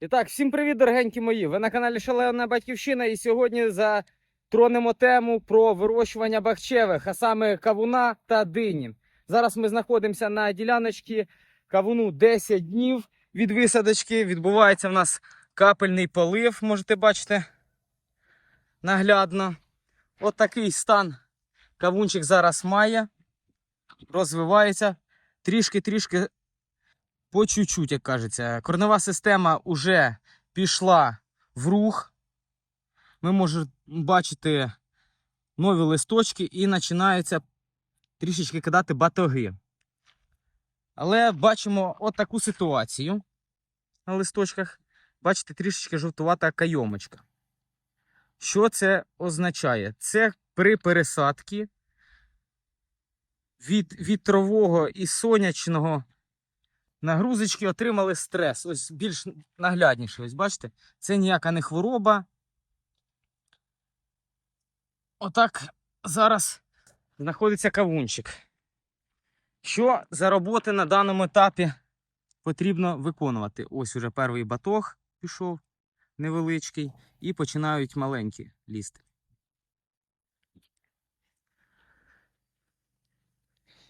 І так, всім привіт, дорогенькі мої! Ви на каналі Шалена Батьківщина і сьогодні затронемо тему про вирощування бахчевих, а саме кавуна та дині. Зараз ми знаходимося на діляночці кавуну 10 днів від висадочки. Відбувається в нас капельний полив, можете бачити наглядно. От такий стан кавунчик зараз має, розвивається трішки-трішки по чуть-чуть, як кажеться. Корнева система вже пішла в рух. Ми можемо бачити нові листочки і починаються трішечки кидати батоги. Але бачимо от ситуацію на листочках. Бачите, трішечки жовтувата кайомочка. Що це означає? Це при пересадці від вітрового і сонячного нагрузочки отримали стрес. Ось більш наглядніше. Ось бачите, це ніяка не хвороба. Отак зараз знаходиться кавунчик. Що за роботи на даному етапі потрібно виконувати? Ось уже перший батог пішов невеличкий, і починають маленькі лізти.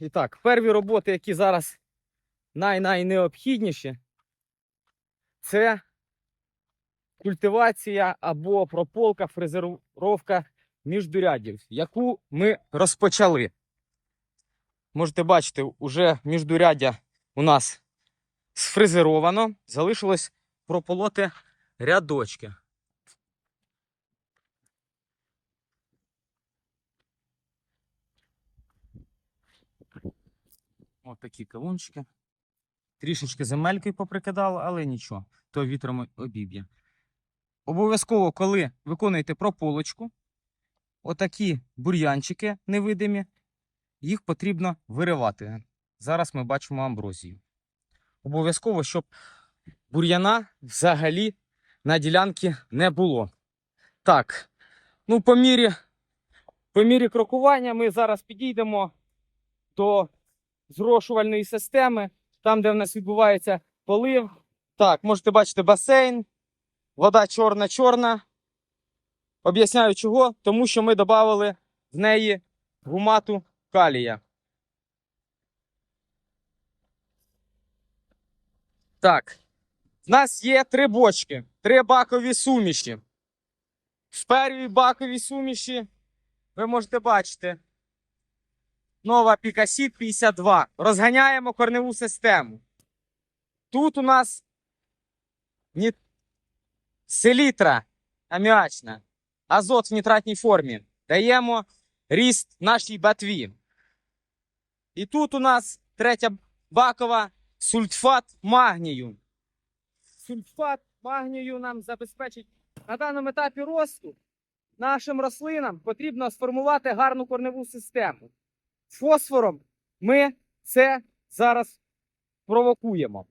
І так, перві роботи, які зараз най-найнеобхідніші, це культивація або прополка, фрезеровка міждурядів, яку ми розпочали. Можете бачити, уже міждуряддя у нас сфрезеровано, залишилось прополоти рядочки. Ось такі кавунчики. Трішечки земелькою поприкидало, але нічого, то вітром обіб'є. Обов'язково, коли виконуєте прополочку, отакі бур'янчики невидимі, їх потрібно виривати. Зараз ми бачимо амброзію. Обов'язково, щоб бур'яна взагалі на ділянці не було. Так, ну по мірі, по мірі крокування ми зараз підійдемо до зрошувальної системи, там, де в нас відбувається полив. Так, можете бачити басейн, вода чорна-чорна. Об'ясняю чого, тому що ми додали в неї гумату калія. Так, в нас є три бочки, три бакові суміші. В першій баковій суміші ви можете бачити нова Пікасіт 52. Розганяємо корневу систему. Тут у нас ні... селітра аміачна, азот в нітратній формі. Даємо ріст нашій батві. І тут у нас третя бакова сульфат магнію. Сульфат магнію нам забезпечить на даному етапі росту. Нашим рослинам потрібно сформувати гарну корневу систему. Фосфором ми це зараз провокуємо.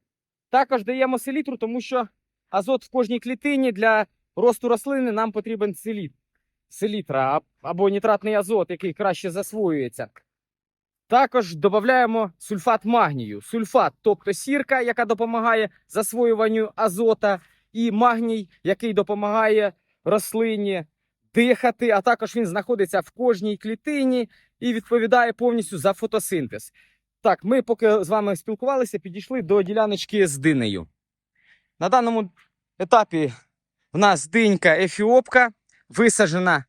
Також даємо селітру, тому що азот в кожній клітині для росту рослини нам потрібен селіт. селітра або нітратний азот, який краще засвоюється. Також додаємо сульфат магнію. Сульфат, тобто сірка, яка допомагає засвоюванню азота, і магній, який допомагає рослині дихати, а також він знаходиться в кожній клітині і відповідає повністю за фотосинтез. Так, ми поки з вами спілкувалися, підійшли до діляночки з динею. На даному етапі в нас динька ефіопка висаджена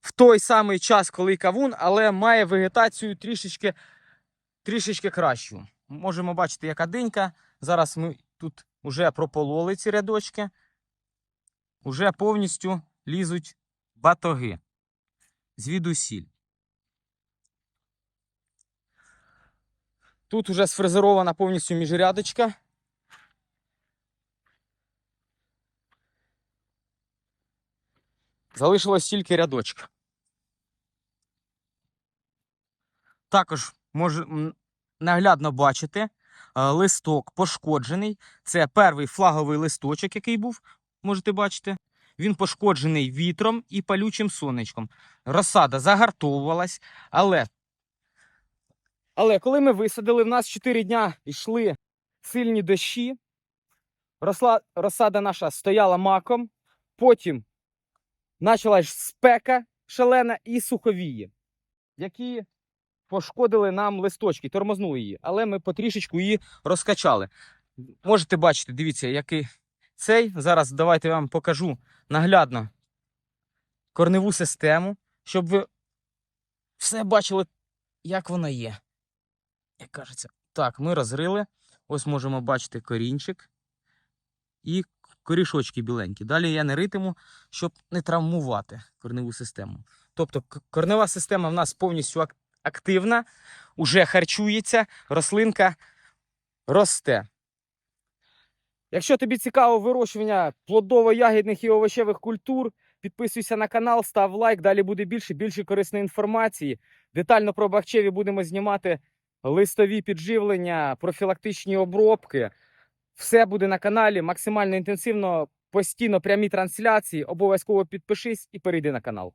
в той самий час, коли кавун, але має вегетацію трішечки, трішечки кращу. Можемо бачити, яка динька. Зараз ми тут вже пропололи ці рядочки. Уже повністю лізуть батоги звідусіль. Тут уже сфрезерована повністю міжрядочка. Залишилось тільки рядочка. Також може наглядно бачити е, листок пошкоджений. Це перший флаговий листочок, який був, можете бачити. Він пошкоджений вітром і палючим сонечком. Розсада загартовувалась, але Але коли ми висадили, в нас 4 дня йшли сильні дощі. росла, розсада наша стояла маком, потім почалась спека шалена і суховії, які пошкодили нам листочки, тормознули її, але ми потрішечку її розкачали. Можете бачити, дивіться, який цей. Зараз давайте я вам покажу наглядно корневу систему, щоб ви все бачили, як вона є. Як кажеться, так, ми розрили. Ось можемо бачити корінчик і корішочки біленькі. Далі я не ритиму, щоб не травмувати корневу систему. Тобто корнева система в нас повністю активна, уже харчується, рослинка росте. Якщо тобі цікаво вирощування плодово-ягідних і овочевих культур, підписуйся на канал, став лайк. Далі буде більше, більше корисної інформації. Детально про бахчеві будемо знімати листові підживлення, профілактичні обробки. Все буде на каналі максимально інтенсивно, постійно прямі трансляції. Обов'язково підпишись і перейди на канал.